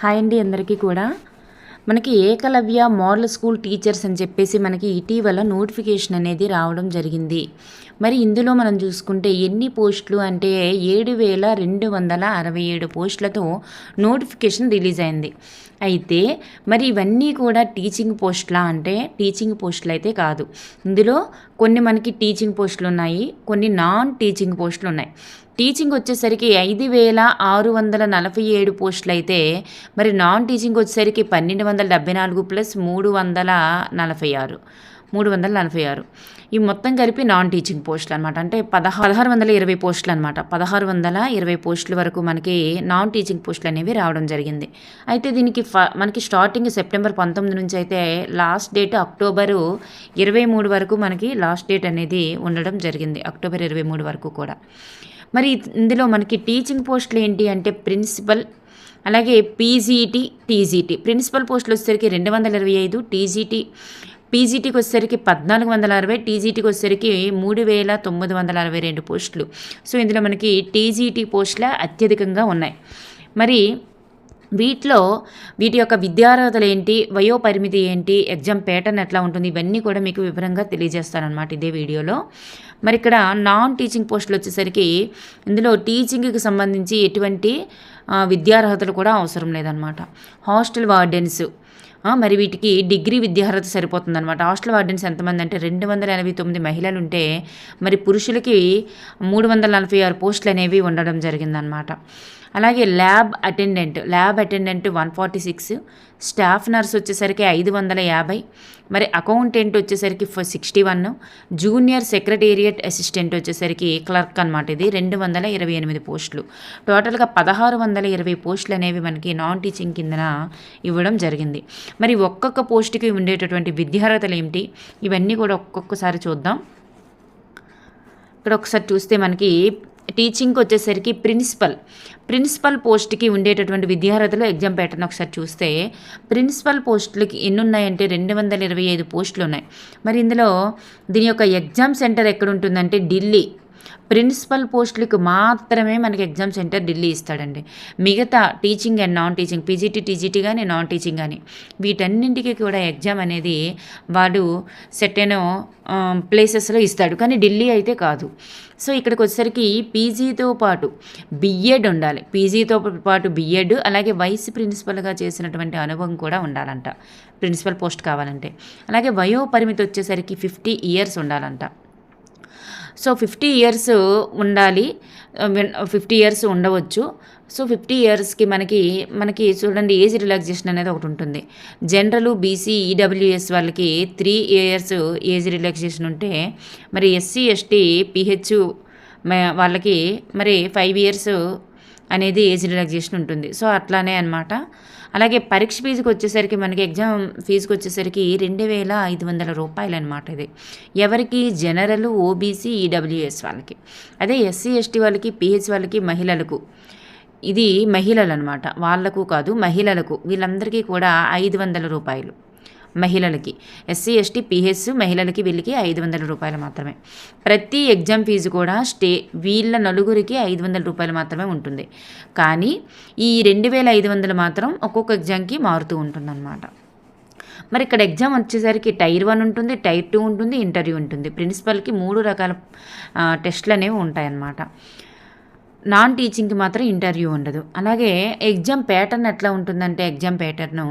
Hi అండి అందరికీ కూడా. మనకి ఏకలవ్య మోడల్ స్కూల్ టీచర్స్ అని చెప్పేసి మనకి ఇటీవల నోటిఫికేషన్ అనేది రావడం జరిగింది. మరి ఇందులో మనం చూసుకుంటే ఎన్ని పోస్టులు అంటే ఏడు వేల రెండు వందల అరవై ఏడు పోస్టులతో నోటిఫికేషన్ రిలీజ్ అయింది. అయితే మరి ఇవన్నీ కూడా టీచింగ్ పోస్టులా అంటే టీచింగ్ పోస్టులు అయితే కాదు. ఇందులో కొన్ని మనకి టీచింగ్ పోస్టులు ఉన్నాయి కొన్ని నాన్ టీచింగ్ పోస్టులు ఉన్నాయి. టీచింగ్ వచ్చేసరికి ఐదు వేల ఆరు వందల నలభై ఏడు పోస్టులు అయితే మరి నాన్ టీచింగ్ వచ్చేసరికి పన్నెండు వందల డెబ్బై నాలుగు ప్లస్ మూడు వందల నలభై ఆరు. మూడు వందల నలభై ఆరు. ఈ మొత్తం కలిపి నాన్ టీచింగ్ పోస్టులు అనమాట అంటే పదహారు పదహారు వందల ఇరవై పోస్టులు అనమాట పదహారు వందల ఇరవై పోస్టుల వరకు మనకి నాన్ టీచింగ్ పోస్టులు అనేవి రావడం జరిగింది. అయితే దీనికి ఫ మనకి స్టార్టింగ్ సెప్టెంబర్ పంతొమ్మిది నుంచి అయితే లాస్ట్ డేట్ అక్టోబరు ఇరవై మూడు వరకు మనకి లాస్ట్ డేట్ అనేది ఉండడం జరిగింది. అక్టోబర్ ఇరవై మూడు వరకు కూడా. మరి ఇందులో మనకి టీచింగ్ పోస్టులు ఏంటి అంటే ప్రిన్సిపల్ అలాగే పీజీటీ టీజీటీ ప్రిన్సిపల్ పోస్టులు వచ్చేసరికి రెండు వందల ఇరవై ఐదు టీజీటీ పీజీటీకి వచ్చేసరికి పద్నాలుగు వందల అరవై టీజీటీకి వచ్చేసరికి మూడు వేల తొమ్మిది వందల అరవై రెండు పోస్టులు. సో ఇందులో మనకి టీజీటీ పోస్టుల అత్యధికంగా ఉన్నాయి. మరి వీటిలో వీటి యొక్క విద్యార్హతలు ఏంటి వయో పరిమితి ఏంటి ఎగ్జామ్ ప్యాటర్న్ ఎట్లా ఉంటుంది ఇవన్నీ కూడా మీకు వివరంగా తెలియజేస్తానమాట ఇదే వీడియోలో. మరి ఇక్కడ నాన్ టీచింగ్ పోస్టులు వచ్చేసరికి ఇందులో టీచింగ్కి సంబంధించి ఎటువంటి విద్యార్హతలు కూడా అవసరం లేదనమాట హాస్టల్ వార్డెన్స్ మరి వీటికి డిగ్రీ విద్యార్హత సరిపోతుంది అనమాట హాస్టల్ వార్డెన్స్ ఎంతమంది అంటే రెండు వందల ఎనభై తొమ్మిది మహిళలు ఉంటే మరి పురుషులకి మూడు వందల నలభై ఆరు పోస్టులు అనేవి ఉండడం జరిగిందనమాట అలాగే lab attendant lab attendant one forty six staff nurse వచ్చేసరికి ఐదు వందల యాభై మరి అకౌంటెంట్ వచ్చేసరికి sixty one junior secretariat assistant వచ్చేసరికి క్లర్క్ అనమాట ఇది రెండు వందల ఇరవై ఎనిమిది పోస్టులు. టోటల్గా పదహారు వందల ఇరవై పోస్టులు అనేవి మనకి నాన్ టీచింగ్ కిందన ఇవ్వడం జరిగింది. మరి ఒక్కొక్క పోస్టుకి ఉండేటటువంటి విద్యార్హతలు ఏమిటి? ఇవన్నీ కూడా ఒక్కొక్కసారి చూద్దాం. ఇక్కడ ఒకసారి చూస్తే మనకి టీచింగ్కి వచ్చేసరికి ప్రిన్సిపల్. ప్రిన్సిపల్ పోస్ట్కి ఉండేటటువంటి విద్యార్హతలు ఎగ్జామ్ ప్యాటర్న్ ఒకసారి చూస్తే ప్రిన్సిపల్ పోస్టులకి ఎన్ని ఉన్నాయంటే రెండు వందల ఇరవై ఐదు పోస్టులు ఉన్నాయి మరి ఇందులో దీని యొక్క ఎగ్జామ్ సెంటర్ ఎక్కడ ఉంటుందంటే ఢిల్లీ. ప్రిన్సిపల్ పోస్టులకు మాత్రమే మనకి ఎగ్జామ్ సెంటర్ ఢిల్లీ ఇస్తాడండి. మిగతా teaching and non teaching PGT TGT కానీ నాన్ టీచింగ్ కానీ వీటన్నింటికి కూడా ఎగ్జామ్ అనేది వాడు సెట్ అయిన ప్లేసెస్లో ఇస్తాడు. కానీ ఢిల్లీ అయితే కాదు. సో ఇక్కడికి వచ్చేసరికి పీజీతో పాటు బిఎడ్ ఉండాలి. పీజీతో పాటు బిఎడ్ అలాగే వైస్ ప్రిన్సిపల్గా చేసినటువంటి అనుభవం కూడా ఉండాలంట. ప్రిన్సిపల్ పోస్ట్ కావాలంటే. అలాగే వయో పరిమితి వచ్చేసరికి ఫిఫ్టీ ఇయర్స్ ఉండాలంట. సో ఫిఫ్టీ ఇయర్స్ ఉండాలి ఫిఫ్టీ ఇయర్స్ ఉండవచ్చు. సో ఫిఫ్టీ ఇయర్స్కి మనకి మనకి చూడండి ఏజ్ రిలాక్సేషన్ అనేది ఒకటి ఉంటుంది. జనరల్ బీసీ ఈడబ్ల్యూఎస్ వాళ్ళకి త్రీ ఇయర్స్ ఏజ్ రిలాక్సేషన్ ఉంటే మరి ఎస్సీ ఎస్టీ పిహెచ్ వాళ్ళకి మరి ఫైవ్ ఇయర్స్ అనేది ఏజ్ రిలాక్సేషన్ ఉంటుంది. సో అట్లానే అనమాట అలాగే పరీక్ష ఫీజుకి వచ్చేసరికి మనకి ఎగ్జామ్ ఫీజుకి వచ్చేసరికి రెండు వేల ఐదు వందల రూపాయలు అనమాట ఇది. ఎవరికి? జనరల్ ఓబీసీ ఈడబ్ల్యూఎస్ వాళ్ళకి. అదే ఎస్సీ ఎస్టీ వాళ్ళకి పిహెచ్ వాళ్ళకి మహిళలకు. ఇది మహిళలు అనమాట వాళ్ళకు కాదు మహిళలకు. వీళ్ళందరికీ కూడా ఐదు వందల రూపాయలు. మహిళలకి ఎస్సీ ఎస్టీ పిహెచ్ మహిళలకి వీళ్ళకి ఐదు వందల రూపాయలు మాత్రమే. ప్రతి ఎగ్జామ్ ఫీజు కూడా స్టే వీళ్ళ నలుగురికి ఐదు వందల రూపాయలు మాత్రమే ఉంటుంది. కానీ ఈ రెండు వేల ఐదు వందలు మాత్రం ఒక్కొక్క ఎగ్జామ్కి మారుతూ ఉంటుందన్నమాట. మరి ఇక్కడ ఎగ్జామ్ వచ్చేసరికి టైర్ వన్ ఉంటుంది టైర్ టూ ఉంటుంది ఇంటర్వ్యూ ఉంటుంది. ప్రిన్సిపల్కి మూడు రకాల టెస్ట్లు అనేవి ఉంటాయన్నమాట. నాన్ టీచింగ్కి మాత్రం ఇంటర్వ్యూ ఉండదు. అలాగే ఎగ్జామ్ ప్యాటర్న్ ఎట్లా ఉంటుందంటే ఎగ్జామ్ ప్యాటర్ను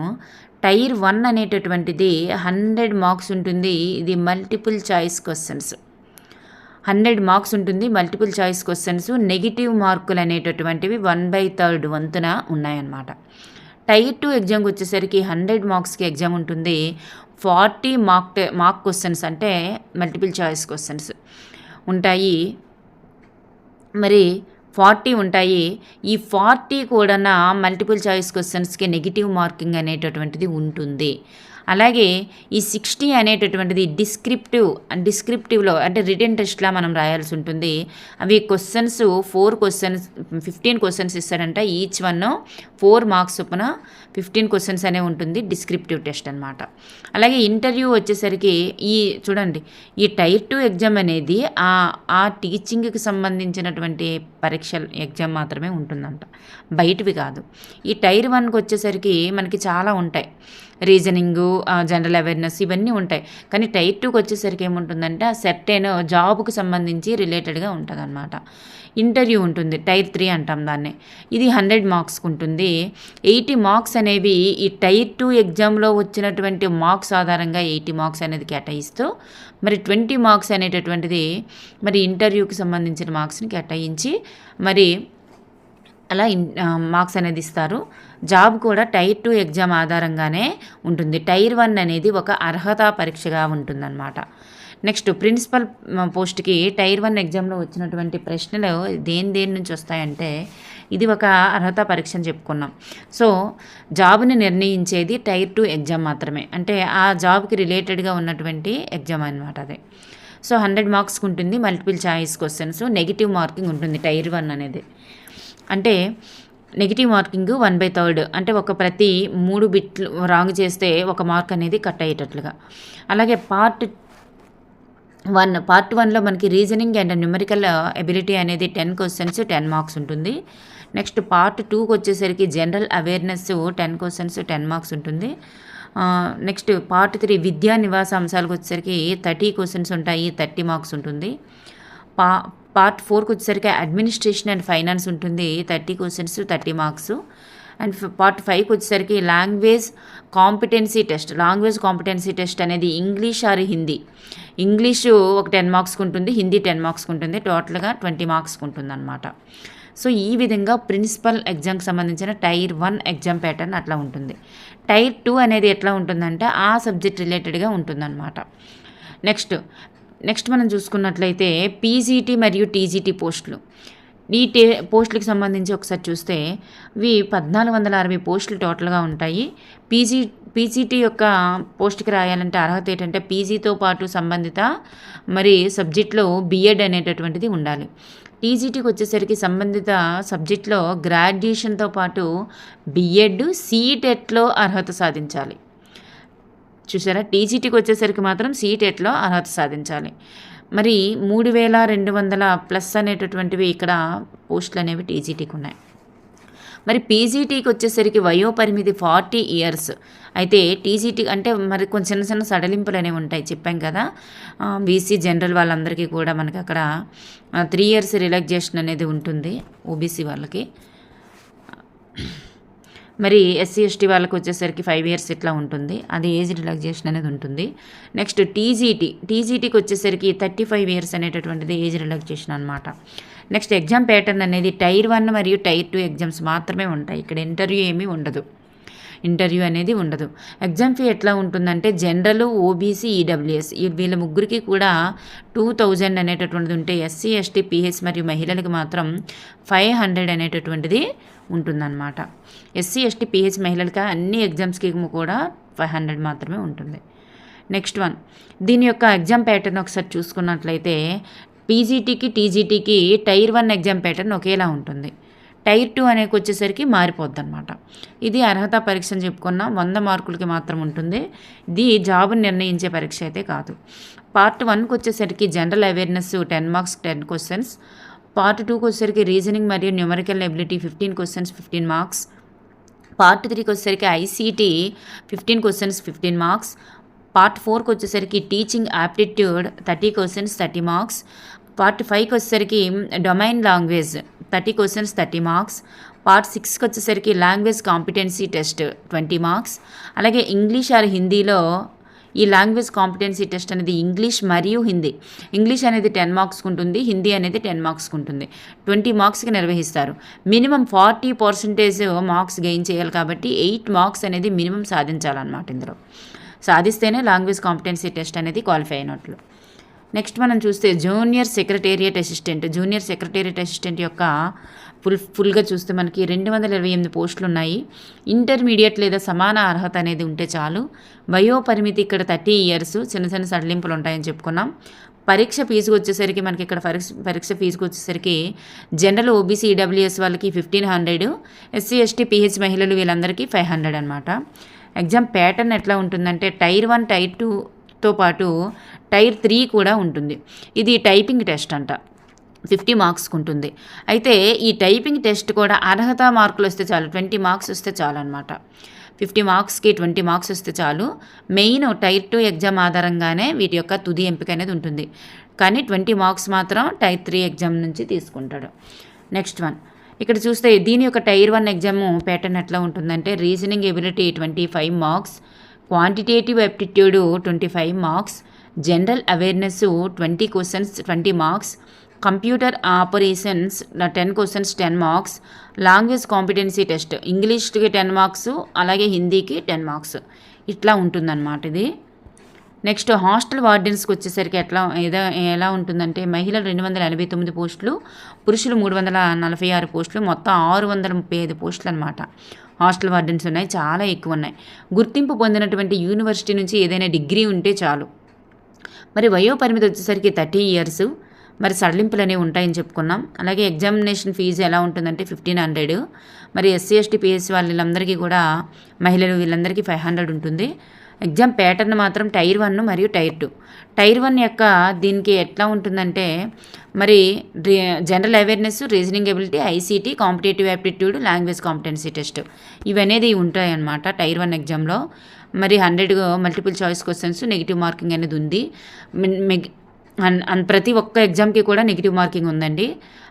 టైర్ వన్ అనేటటువంటిది హండ్రెడ్ మార్క్స్ ఉంటుంది. ఇది multiple choice questions. Hundred marks ఉంటుంది మల్టిపుల్ చాయిస్ క్వశ్చన్స్. నెగిటివ్ మార్కులు అనేటటువంటివి వన్ బై థర్డ్ వంతున ఉన్నాయన్నమాట. టైర్ టూ ఎగ్జామ్కి వచ్చేసరికి హండ్రెడ్ మార్క్స్కి ఎగ్జామ్ ఉంటుంది. ఫార్టీ మార్క్ మార్క్ క్వశ్చన్స్ అంటే మల్టిపుల్ చాయిస్ క్వశ్చన్స్ ఉంటాయి. మరి ఫార్టీ ఉంటాయి. ఈ ఫార్టీ కూడా మల్టిపుల్ చాయిస్ క్వశ్చన్స్కి నెగిటివ్ మార్కింగ్ అనేటటువంటిది ఉంటుంది. అలాగే ఈ సిక్స్టీ అనేటటువంటిది డిస్క్రిప్టివ్ డిస్క్రిప్టివ్లో అంటే రిటర్న్ టెస్ట్లా మనం రాయాల్సి ఉంటుంది. అవి questions four questions fifteen questions ఇస్తాడంట each one four marks చొప్పున ఫిఫ్టీన్ క్వశ్చన్స్ అనే ఉంటుంది డిస్క్రిప్టివ్ టెస్ట్ అనమాట అలాగే ఇంటర్వ్యూ వచ్చేసరికి ఈ చూడండి ఈ టైర్ టూ ఎగ్జామ్ అనేది ఆ ఆ టీచింగ్కి సంబంధించినటువంటి పరీక్ష ఎగ్జామ్ మాత్రమే ఉంటుందంట. బయటవి కాదు. ఈ టైర్ వన్కి వచ్చేసరికి మనకి చాలా ఉంటాయి. రీజనింగు జనరల్ అవేర్నెస్ ఇవన్నీ ఉంటాయి. కానీ టైర్ టూకి వచ్చేసరికి ఏముంటుందంటే ఆ సెర్టైన్ జాబ్కు సంబంధించి రిలేటెడ్గా ఉంటుంది అనమాట ఇంటర్వ్యూ ఉంటుంది. టైర్ త్రీ అంటాం దాన్ని. ఇది హండ్రెడ్ మార్క్స్కి ఉంటుంది. ఎయిటీ మార్క్స్ అనేవి ఈ టైర్ టూ ఎగ్జామ్లో వచ్చినటువంటి మార్క్స్ ఆధారంగా ఎయిటీ మార్క్స్ అనేది కేటాయిస్తూ మరి ట్వంటీ మార్క్స్ అనేటటువంటిది మరి ఇంటర్వ్యూకి సంబంధించిన మార్క్స్ని కేటాయించి మరి అలా ఇన్ మార్క్స్ అనేది ఇస్తారు. జాబ్ కూడా టైర్ టూ ఎగ్జామ్ ఆధారంగానే ఉంటుంది. టైర్ వన్ అనేది ఒక అర్హత పరీక్షగా ఉంటుందన్నమాట. నెక్స్ట్ ప్రిన్సిపల్ పోస్ట్కి టైర్ వన్ ఎగ్జామ్లో వచ్చినటువంటి ప్రశ్నలు దేని దేని నుంచి వస్తాయంటే ఇది ఒక అర్హత పరీక్ష అని చెప్పుకున్నాం. సో జాబ్ని నిర్ణయించేది టైర్ టూ ఎగ్జామ్ మాత్రమే. అంటే ఆ జాబ్కి రిలేటెడ్గా ఉన్నటువంటి ఎగ్జామ్ అనమాట అది. సో హండ్రెడ్ మార్క్స్కి ఉంటుంది multiple choice questions negative marking ఉంటుంది టైర్ వన్ అనేది. అంటే negative marking one by third అంటే ఒక ప్రతి మూడు బిట్లు రాంగ్ చేస్తే ఒక మార్క్ అనేది కట్ అయ్యేటట్లుగా. అలాగే పార్ట్ వన్ పార్ట్ వన్లో మనకి రీజనింగ్ అండ్ న్యూమరికల్ ఎబిలిటీ అనేది టెన్ క్వశ్చన్స్ టెన్ మార్క్స్ ఉంటుంది. నెక్స్ట్ పార్ట్ టూకి వచ్చేసరికి general awareness ten questions ten marks ఉంటుంది. నెక్స్ట్ పార్ట్ త్రీ విద్యా నివాస అంశాలకు వచ్చేసరికి థర్టీ క్వశ్చన్స్ ఉంటాయి థర్టీ మార్క్స్ ఉంటుంది. పా పార్ట్ ఫోర్కి వచ్చేసరికి అడ్మినిస్ట్రేషన్ అండ్ ఫైనాన్స్ ఉంటుంది thirty questions thirty marks and part ఫైవ్కి వచ్చేసరికి language competency test. Language competency test అనేది ఇంగ్లీష్ ఆర్ హిందీ. ఇంగ్లీషు ఒక టెన్ మార్క్స్కి ఉంటుంది హిందీ టెన్ మార్క్స్కి ఉంటుంది టోటల్గా ట్వంటీ మార్క్స్కి ఉంటుంది అనమాట సో ఈ విధంగా ప్రిన్సిపల్ ఎగ్జామ్కి సంబంధించిన టైర్ వన్ ఎగ్జామ్ ప్యాటర్న్ అట్లా ఉంటుంది. టైర్ టూ అనేది ఎట్లా ఉంటుందంటే ఆ సబ్జెక్ట్ రిలేటెడ్గా ఉంటుందన్నమాట. నెక్స్ట్ నెక్స్ట్ మనం చూసుకున్నట్లయితే పీజీటీ మరియు టీజీటీ పోస్టులు. ఈ టే పోస్టులకు సంబంధించి ఒకసారి చూస్తే ఇవి పద్నాలుగు వందల అరవై పోస్టులు టోటల్గా ఉంటాయి. పీజీ పీజీటీ యొక్క పోస్ట్కి రాయాలంటే అర్హత ఏంటంటే పీజీతో పాటు సంబంధిత మరి సబ్జెక్ట్లో బీఎడ్ అనేటటువంటిది ఉండాలి. టీజీటీకి వచ్చేసరికి సంబంధిత సబ్జెక్ట్లో గ్రాడ్యుయేషన్తో పాటు బీఎడ్ సీటెట్లో అర్హత సాధించాలి. చూసారా? టీజీటీకి వచ్చేసరికి మాత్రం సీటెట్లో అర్హత సాధించాలి. మరి మూడు వేల రెండు వందల ప్లస్ అనేటటువంటివి ఇక్కడ పోస్టులు అనేవి టీజీటీకి ఉన్నాయి. మరి పీజీటీకి వచ్చేసరికి వయో పరిమితి ఫార్టీ ఇయర్స్. అయితే టీజీటీ అంటే మరి కొంచెం చిన్న చిన్న సడలింపులు అనేవి ఉంటాయి చెప్పాం కదా. బీసీ జనరల్ వాళ్ళందరికీ కూడా మనకి అక్కడ త్రీ ఇయర్స్ రిలాక్సేషన్ అనేది ఉంటుంది ఓబీసీ వాళ్ళకి. మరి ఎస్సీ ఎస్టీ వాళ్ళకి వచ్చేసరికి ఫైవ్ ఇయర్స్ ఇట్లా ఉంటుంది. అది ఏజ్ రిలాక్సేషన్ అనేది ఉంటుంది. నెక్స్ట్ టీజీటీ టీజీటీకి వచ్చేసరికి థర్టీ ఫైవ్ ఇయర్స్ అనేటటువంటిది ఏజ్ రిలాక్సేషన్ అనమాట నెక్స్ట్ ఎగ్జామ్ ప్యాటర్న్ అనేది టైర్ వన్ మరియు టైర్ టూ ఎగ్జామ్స్ మాత్రమే ఉంటాయి. ఇక్కడ ఇంటర్వ్యూ ఏమీ ఉండదు. ఇంటర్వ్యూ అనేది ఉండదు. ఎగ్జామ్ ఫీ ఎట్లా ఉంటుందంటే జనరల్ ఓబీసీ ఈడబ్ల్యూఎస్ వీళ్ళ ముగ్గురికి కూడా టూ థౌజండ్ అనేటటువంటిది ఉంటే ఎస్సీ ఎస్టీ పిహెచ్ మరియు మహిళలకు మాత్రం ఫైవ్ హండ్రెడ్ అనేటటువంటిది ఉంటుందన్నమాట. ఎస్సీ ఎస్టీ పిహెచ్ మహిళలకి అన్ని ఎగ్జామ్స్కి కూడా ఫైవ్ హండ్రెడ్ మాత్రమే ఉంటుంది. Next one. దీని యొక్క ఎగ్జామ్ ప్యాటర్న్ ఒకసారి చూసుకున్నట్లయితే పీజీటీకి టీజీటీకి టైర్ వన్ ఎగ్జామ్ ప్యాటర్న్ ఒకేలా ఉంటుంది. టైర్ టూ అనేకి వచ్చేసరికి మారిపోద్ది అనమాట ఇది అర్హత పరీక్ష అని చెప్పుకున్న వంద మార్కులకి మాత్రం ఉంటుంది. ఇది జాబ్ నిర్ణయించే పరీక్ష అయితే కాదు. పార్ట్ వన్కి వచ్చేసరికి general awareness ten marks ten questions. Part టూకి వచ్చేసరికి రీజనింగ్ మరియు numerical ability fifteen questions fifteen marks. Part త్రీకి వచ్చేసరికి ICT fifteen questions fifteen marks. Part ఫోర్కి వచ్చేసరికి teaching aptitude thirty questions thirty marks. Part ఫైవ్కి వచ్చేసరికి domain language thirty questions thirty marks. Part సిక్స్కి వచ్చేసరికి language competency test twenty marks. అలాగే English or హిందీలో ఈ లాంగ్వేజ్ కాంపిటెన్సీ టెస్ట్ అనేది ఇంగ్లీష్ మరియు హిందీ. ఇంగ్లీష్ అనేది టెన్ మార్క్స్కి ఉంటుంది హిందీ అనేది టెన్ మార్క్స్కి ఉంటుంది. ట్వంటీ మార్క్స్కి నిర్వహిస్తారు. Minimum forty percentage marks gain చేయాలి కాబట్టి ఎయిట్ మార్క్స్ అనేది మినిమం సాధించాలన్నమాట ఇందులో. సాధిస్తేనే లాంగ్వేజ్ కాంపిటెన్సీ టెస్ట్ అనేది క్వాలిఫై అయినట్లు. నెక్స్ట్ మనం చూస్తే junior secretariat assistant. Junior secretariat assistant యొక్క ఫుల్ ఫుల్గా చూస్తే మనకి రెండు వందల ఇరవై ఎనిమిది పోస్టులు ఉన్నాయి ఇంటర్మీడియట్ లేదా సమాన అర్హత అనేది ఉంటే చాలు. వయో పరిమితి ఇక్కడ థర్టీ ఇయర్స్ చిన్న చిన్న సడలింపులు ఉంటాయని చెప్పుకున్నాం. పరీక్ష ఫీజుకి వచ్చేసరికి మనకి ఇక్కడ పరీక్ష పరీక్ష ఫీజుకి వచ్చేసరికి జనరల్ ఓబీసీ ఈడబ్ల్యూఎస్ వాళ్ళకి fifteen hundred SC ST PH మహిళలు వీళ్ళందరికీ ఫైవ్ హండ్రెడ్ అనమాట ఎగ్జామ్ ప్యాటర్న్ ఎట్లా ఉంటుందంటే టైర్ వన్ టైర్ తో పాటు టైర్ త్రీ కూడా ఉంటుంది. ఇది టైపింగ్ టెస్ట్ అంట. ఫిఫ్టీ మార్క్స్కి ఉంటుంది అయితే ఈ టైపింగ్ టెస్ట్ కూడా అర్హత మార్కులు వస్తే చాలు. ట్వంటీ మార్క్స్ వస్తే చాలు అనమాట ఫిఫ్టీ మార్క్స్కి ట్వంటీ మార్క్స్ వస్తే చాలు. మెయిన్ టైర్ టూ ఎగ్జామ్ ఆధారంగానే వీటి యొక్క తుది ఎంపిక అనేది ఉంటుంది. కానీ ట్వంటీ మార్క్స్ మాత్రం టైర్ త్రీ ఎగ్జామ్ నుంచి తీసుకుంటాడు. Next one. ఇక్కడ చూస్తే దీని యొక్క టైర్ వన్ ఎగ్జామ్ ప్యాటర్న్ ఎట్లా ఉంటుందంటే reasoning ability twenty five marks quantitative aptitude twenty five marks general awareness twenty questions twenty marks computer operations ten questions ten marks language competency test ఇంగ్లీష్కి ten marks అలాగే హిందీకి ten marks ఇట్లా ఉంటుందన్నమాట ఇది. Next hostel వార్డెన్స్కి వచ్చేసరికి ఎట్లా ఏదో ఎలా ఉంటుందంటే మహిళలు రెండు వందల ఎనభై తొమ్మిది పోస్టులు పురుషులు మూడు వందల నలభై ఆరు పోస్టులు మొత్తం ఆరు వందల ముప్పై ఐదు పోస్టులు అనమాట హాస్టల్ వార్డెన్స్ ఉన్నాయి చాలా ఎక్కువ ఉన్నాయి గుర్తింపు పొందినటువంటి యూనివర్సిటీ నుంచి ఏదైనా డిగ్రీ ఉంటే చాలు. మరి వయో పరిమితి వచ్చేసరికి థర్టీ ఇయర్స్ మరి సడలింపులు అనేవి ఉంటాయని చెప్పుకున్నాం. అలాగే ఎగ్జామినేషన్ ఫీజు ఎలా ఉంటుందంటే ఫిఫ్టీన్ హండ్రెడ్. మరి ఎస్సీ ఎస్టీ పిఎస్సీ వాళ్ళందరికీ కూడా మహిళలు వీళ్ళందరికీ ఫైవ్ హండ్రెడ్ ఉంటుంది. ఎగ్జామ్ ప్యాటర్న్ మాత్రం టైర్ వన్ మరియు టైర్ టూ. టైర్ వన్ యొక్క దీనికి ఎట్లా ఉంటుందంటే మరి general awareness reasoning ability ICT competitive aptitude language competency test ఇవనేది ఉంటాయి అన్నమాట టైర్ వన్ ఎగ్జామ్లో. మరి hundred multiple choice questions negative marking అనేది ఉంది. ప్రతి ఒక్క ఎగ్జామ్కి కూడా నెగిటివ్ మార్కింగ్ ఉందండి.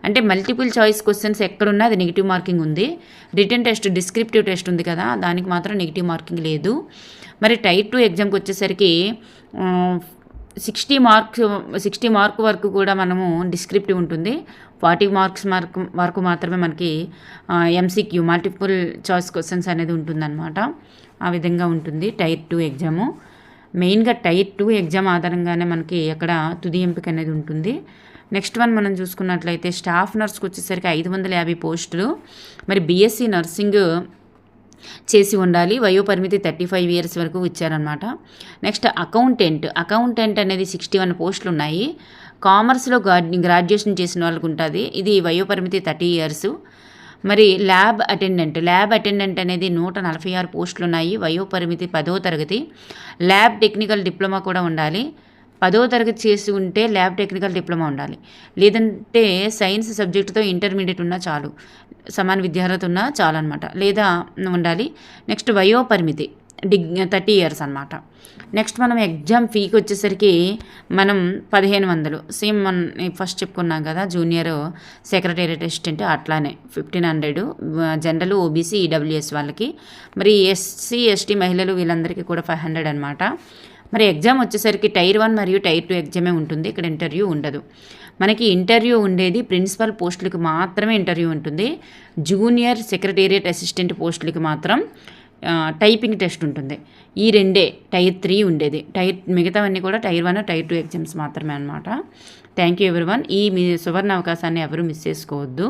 అంటే మల్టిపుల్ చాయిస్ క్వశ్చన్స్ ఎక్కడున్నా అది నెగిటివ్ మార్కింగ్ ఉంది. రిటర్న్ టెస్ట్ డిస్క్రిప్టివ్ టెస్ట్ ఉంది కదా దానికి మాత్రం నెగిటివ్ మార్కింగ్ లేదు. మరి టైర్ టూ ఎగ్జామ్కి వచ్చేసరికి సిక్స్టీ మార్క్స్ సిక్స్టీ మార్క్ వరకు కూడా మనము డిస్క్రిప్టివ్ ఉంటుంది. ఫార్టీ మార్క్స్ మార్క్ వరకు మాత్రమే మనకి ఎంసీక్యూ మల్టిపుల్ చాయిస్ క్వశ్చన్స్ అనేది ఉంటుందన్నమాట. ఆ విధంగా ఉంటుంది టైర్ టూ ఎగ్జాము. మెయిన్గా టైర్ టూ ఎగ్జామ్ ఆధారంగానే మనకి అక్కడ తుది ఎంపిక అనేది ఉంటుంది. నెక్స్ట్ వన్ మనం చూసుకున్నట్లయితే స్టాఫ్ నర్స్కి వచ్చేసరికి ఐదు వందల యాభై పోస్టులు. మరి బీఎస్సీ నర్సింగ్ చేసి ఉండాలి. వయోపరిమితి థర్టీ ఫైవ్ ఇయర్స్ వరకు ఇచ్చారనమాట నెక్స్ట్ అకౌంటెంట్. అకౌంటెంట్ అనేది సిక్స్టీ వన్ పోస్టులు ఉన్నాయి. కామర్స్లో గ్రాడ్యుయేషన్ చేసిన వాళ్ళకు ఉంటుంది. ఇది వయోపరిమితి థర్టీ ఇయర్స్. మరి ల్యాబ్ అటెండెంట్. ల్యాబ్ అటెండెంట్ అనేది నూట నలభై ఆరు పోస్టులు ఉన్నాయి. వయోపరిమితి పదో తరగతి. ల్యాబ్ టెక్నికల్ డిప్లొమా కూడా ఉండాలి. పదో తరగతి చేసి ఉంటే ల్యాబ్ టెక్నికల్ డిప్లొమా ఉండాలి. లేదంటే సైన్స్ సబ్జెక్టుతో ఇంటర్మీడియట్ ఉన్నా చాలు. సమాన విద్యార్హత ఉన్నా చాలు అనమాట లేదా ఉండాలి. నెక్స్ట్ వయో పరిమితి డిగ్ థర్టీ ఇయర్స్ అనమాట నెక్స్ట్ మనం ఎగ్జామ్ ఫీకి వచ్చేసరికి మనం పదిహేను వందలు. సేమ్ మన ఫస్ట్ చెప్పుకున్నాం కదా జూనియర్ సెక్రటేరియట్ అసిస్టెంట్ అట్లానే. Fifteen hundred. General OBC EWS వాళ్ళకి. మరి ఎస్సీ ఎస్టీ మహిళలు వీళ్ళందరికీ కూడా ఫైవ్ హండ్రెడ్ అనమాట మరి ఎగ్జామ్ వచ్చేసరికి టైర్ వన్ మరియు టైర్ టూ ఎగ్జామే ఉంటుంది. ఇక్కడ ఇంటర్వ్యూ ఉండదు. మనకి ఇంటర్వ్యూ ఉండేది ప్రిన్సిపల్ పోస్టులకు మాత్రమే ఇంటర్వ్యూ ఉంటుంది. జూనియర్ సెక్రటేరియట్ అసిస్టెంట్ పోస్టులకి మాత్రం టైపింగ్ టెస్ట్ ఉంటుంది. ఈ రెండే టైర్ త్రీ ఉండేది. టైర్ మిగతావన్నీ కూడా tier one tier two exams మాత్రమే అనమాట థ్యాంక్ యూ ఎవరి వన్ ఈ మీ సువర్ణ అవకాశాన్ని ఎవరు మిస్ చేసుకోవద్దు.